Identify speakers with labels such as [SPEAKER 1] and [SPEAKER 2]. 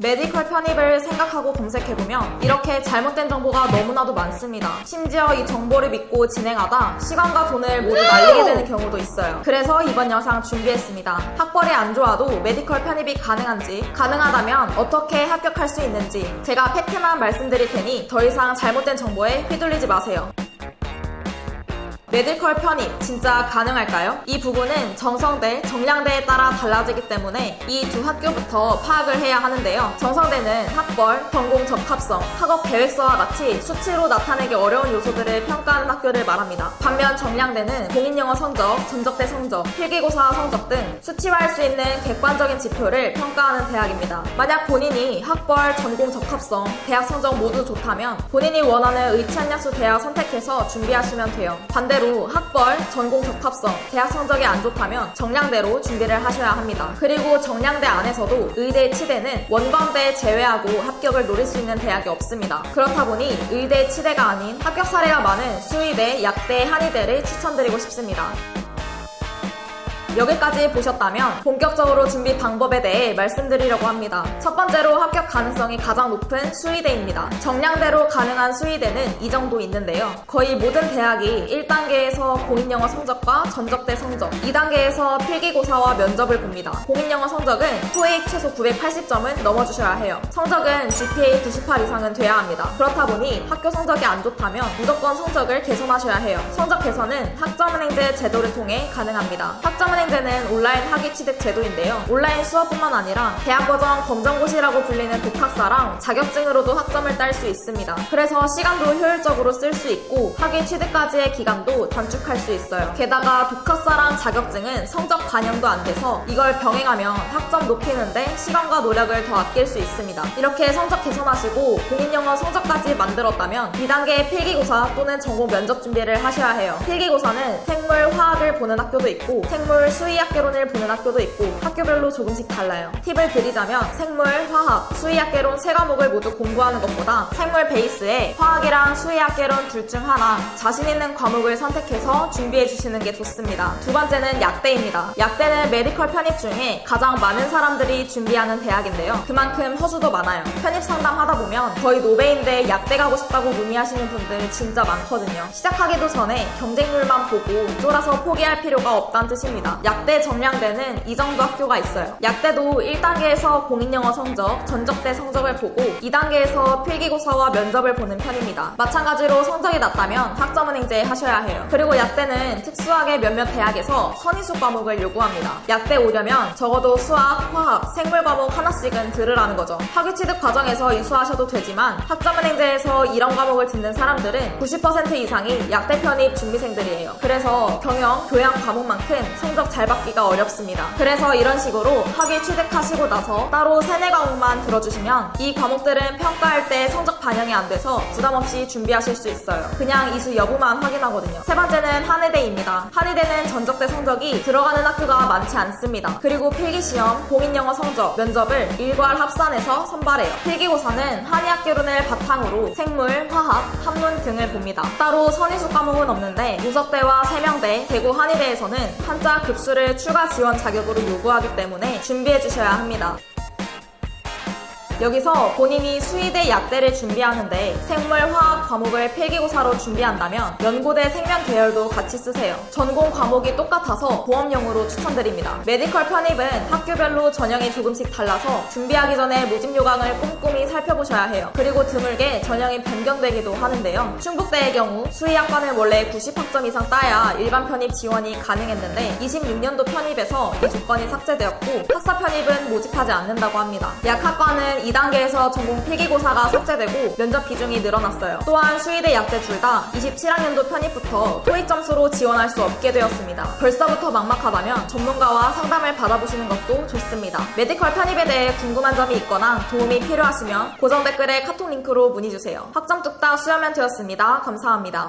[SPEAKER 1] 메디컬 편입을 생각하고 검색해보면 이렇게 잘못된 정보가 너무나도 많습니다. 심지어 이 정보를 믿고 진행하다 시간과 돈을 모두 날리게 되는 경우도 있어요. 그래서 이번 영상 준비했습니다. 학벌이 안 좋아도 메디컬 편입이 가능한지, 가능하다면 어떻게 합격할 수 있는지 제가 팩트만 말씀드릴 테니 더 이상 잘못된 정보에 휘둘리지 마세요. 메디컬 편입 진짜 가능할까요? 이 부분은 정성대, 정량대에 따라 달라지기 때문에 이 두 학교부터 파악을 해야 하는데요. 정성대는 학벌, 전공 적합성, 학업 계획서와 같이 수치로 나타내기 어려운 요소들을 평가하는 학교를 말합니다. 반면 정량대는 공인영어 성적, 전적대 성적, 필기고사 성적 등 수치화할 수 있는 객관적인 지표를 평가하는 대학입니다. 만약 본인이 학벌, 전공 적합성, 대학 성적 모두 좋다면 본인이 원하는 의치한야수 대학 선택해서 준비하시면 돼요. 반대 로 학벌, 전공 적합성, 대학 성적이 안 좋다면 정량대로 준비를 하셔야 합니다. 그리고 정량대 안에서도 의대, 치대는 원광대 제외하고 합격을 노릴 수 있는 대학이 없습니다. 그렇다 보니 의대, 치대가 아닌 합격 사례가 많은 수의대, 약대, 한의대를 추천드리고 싶습니다. 여기까지 보셨다면 본격적으로 준비 방법에 대해 말씀드리려고 합니다. 첫 번째로 합격 가능성이 가장 높은 수의대입니다. 정량대로 가능한 수의대는 이 정도 있는데요. 거의 모든 대학이 1단계에서 공인영어 성적과 전적대 성적, 2단계에서 필기고사와 면접을 봅니다. 공인영어 성적은 토익 최소 980점은 넘어주셔야 해요. 성적은 GPA 98 이상은 돼야 합니다. 그렇다 보니 학교 성적이 안 좋다면 무조건 성적을 개선하셔야 해요. 성적 개선은 학점은행제 제도를 통해 가능합니다. 학점은 행제는 온라인 학위 취득 제도인데요. 온라인 수업뿐만 아니라 대학 버전 검정고시라고 불리는 독학사랑 자격증으로도 학점을 딸 수 있습니다. 그래서 시간도 효율적으로 쓸 수 있고 학위 취득까지의 기간도 단축할 수 있어요. 게다가 독학사랑 자격증은 성적 반영도 안 돼서 이걸 병행하면 학점 높이는데 시간과 노력을 더 아낄 수 있습니다. 이렇게 성적 개선하시고 공인영어 성적까지 만들었다면 2단계 필기고사 또는 전공 면접 준비를 하셔야 해요. 필기고사는 생물, 화학을 보는 학교도 있고 생물, 수의학개론을 보는 학교도 있고 학교별로 조금씩 달라요. 팁을 드리자면 생물, 화학, 수의학개론 세 과목을 모두 공부하는 것보다 생물 베이스에 화학이랑 수의학개론 둘 중 하나 자신 있는 과목을 선택해서 준비해 주시는 게 좋습니다. 두 번째는 약대입니다. 약대는 메디컬 편입 중에 가장 많은 사람들이 준비하는 대학인데요. 그만큼 허수도 많아요. 편입 상담하다 보면 거의 노베인데 약대 가고 싶다고 문의하시는 분들 진짜 많거든요. 시작하기도 전에 경쟁률만 보고 쫄아서 포기할 필요가 없다는 뜻입니다. 약대 정량대는 이 정도 학교가 있어요. 약대도 1단계에서 공인영어 성적, 전적대 성적을 보고 2단계에서 필기고사와 면접을 보는 편입니다. 마찬가지로 성적이 낮다면 학점은행제 하셔야 해요. 그리고 약대는 특수하게 몇몇 대학에서 선의수 과목을 요구합니다. 약대 오려면 적어도 수학, 화학, 생물 과목 하나씩은 들으라는 거죠. 학위 취득 과정에서 이수하셔도 되지만 학점은행제에서 이런 과목을 듣는 사람들은 90% 이상이 약대 편입 준비생들이에요. 그래서 경영, 교양 과목만큼 성적 잘 받기가 어렵습니다. 그래서 이런 식으로 학위 취득하시고 나서 따로 세네 과목만 들어주시면 이 과목들은 평가할 때 성적 반영이 안 돼서 부담 없이 준비하실 수 있어요. 그냥 이수 여부만 확인하거든요. 세 번째는 한의대입니다. 한의대는 전적대 성적이 들어가는 학교가 많지 않습니다. 그리고 필기시험, 공인영어 성적, 면접을 일괄 합산해서 선발해요. 필기고사는 한의학개론을 바탕으로 생물, 화학, 한문 등을 봅니다. 따로 선의수 과목은 없는데 무석대와 세명대, 대구 한의대에서는 한자 급 수를 추가 지원 자격으로 요구하기 때문에 준비해 주셔야 합니다. 여기서 본인이 수의대 약대를 준비하는데 생물, 화학 과목을 필기고사로 준비한다면 연고대 생명 계열도 같이 쓰세요. 전공 과목이 똑같아서 보험용으로 추천드립니다. 메디컬 편입은 학교별로 전형이 조금씩 달라서 준비하기 전에 모집 요강을 꼼꼼히 살펴보셔야 해요. 그리고 드물게 전형이 변경되기도 하는데요. 충북대의 경우 수의학과는 원래 90학점 이상 따야 일반 편입 지원이 가능했는데 26년도 편입에서 이 조건이 삭제되었고 학사 편입은 모집하지 않는다고 합니다. 약학과는 2단계에서 전공 필기고사가 삭제되고 면접 비중이 늘어났어요. 또한 수의대 약대 둘 다 27학년도 편입부터 토익 점수로 지원할 수 없게 되었습니다. 벌써부터 막막하다면 전문가와 상담을 받아보시는 것도 좋습니다. 메디컬 편입에 대해 궁금한 점이 있거나 도움이 필요하시면 고정 댓글에 카톡 링크로 문의주세요. 학점 뚝딱 수염 멘트였습니다. 감사합니다.